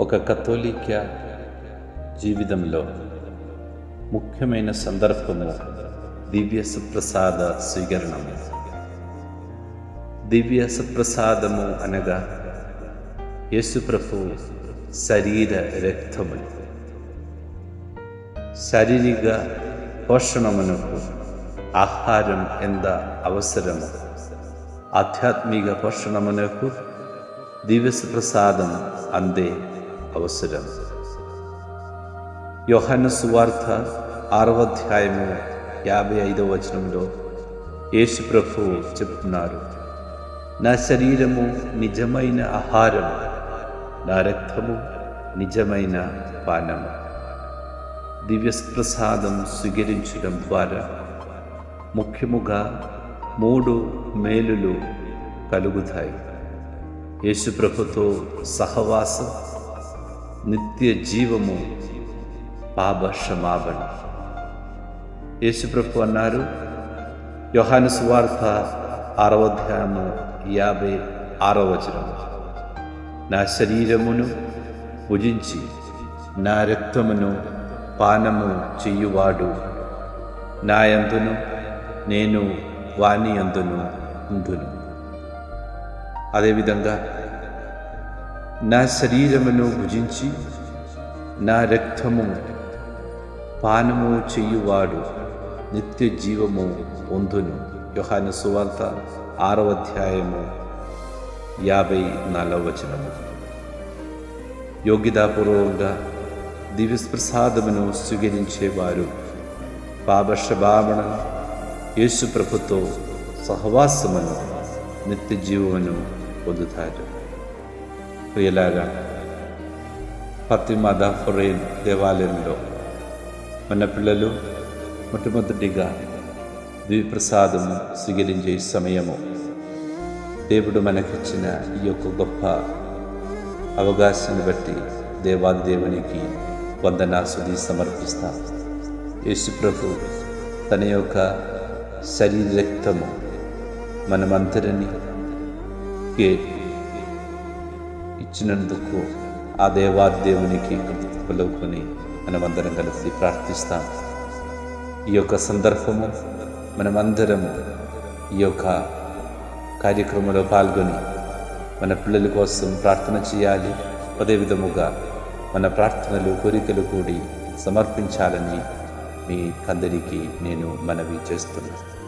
ఒక కథోలిక జీవితంలో ముఖ్యమైన సందర్భము దివ్య సుప్రసాద స్వీకరణము దివ్య సుప్రసాదము అనగా యేసుప్రభు శరీర రక్తములు శారీరక పోషణమునకు ఆహారం ఎంత అవసరము ఆధ్యాత్మిక పోషణమునకు దివ్య ప్రసాదం అందే అవసరం యోహన్న సువార్త ఆరవ అధ్యాయము యాభై ఐదవ వచనంలో యేసు ప్రభు చెప్తున్నారు నా శరీరము నిజమైన ఆహారం నా రక్తము నిజమైన పానము దివ్య ప్రసాదం స్వీకరించడం ద్వారా ముఖ్యముగా మూడు మేలులు కలుగుతాయి యేసుప్రభుతో సహవాసం నిత్య జీవము పాప క్షమాపణ యేసుప్రభు అన్నారు యోహాను సువార్త ఆరవ అధ్యాయము యాభై ఆరవ వచనం. నా శరీరమును భుజించి నా రక్తమును పానము చెయ్యువాడు నా యందును నేను వాణి యందును ఉందును. అదేవిధంగా నా శరీరమును భుజించి నా రక్తము పానము చెయ్యువాడు నిత్య జీవము పొందును. యోహాను సువార్త ఆరవ అధ్యాయము యాభై నాలుగవ వచనము. యోగ్యతాపూర్వకంగా దివ్యప్రసాదమును స్వీకరించేవారు పాపక్షభావన యేసు ప్రభుతో సహవాసమును నిత్య జీవమును పొందుతారు. ప్రియలారా ఫతిమా దఫరేన్ దేవాలయంలో మన పిల్లలు మొట్టమొదటిగా ద్విప్రసాదము స్వీకరించే సమయము. దేవుడు మనకిచ్చిన ఈ యొక్క గొప్ప అవకాశాన్ని బట్టి దేవాది దేవునికి వందనాసుది సమర్పిస్తాం యేసుప్రభు తన యొక్క శరీర రక్తము మనమందరినీ ఇచ్చినందుకు ఆ దేవాది దేవునికి కృతజ్ఞతలుకొని మనమందరం కలిసి ప్రార్థిస్తాం. ఈ యొక్క సందర్భము మనమందరం ఈ యొక్క కార్యక్రమంలో పాల్గొని మన పిల్లల కోసం ప్రార్థన చేయాలి. అదే విధముగా మన ప్రార్థనలు కోరికలు కూడి సమర్పించాలని మీ అందరికీ నేను మనవి చేస్తున్నాను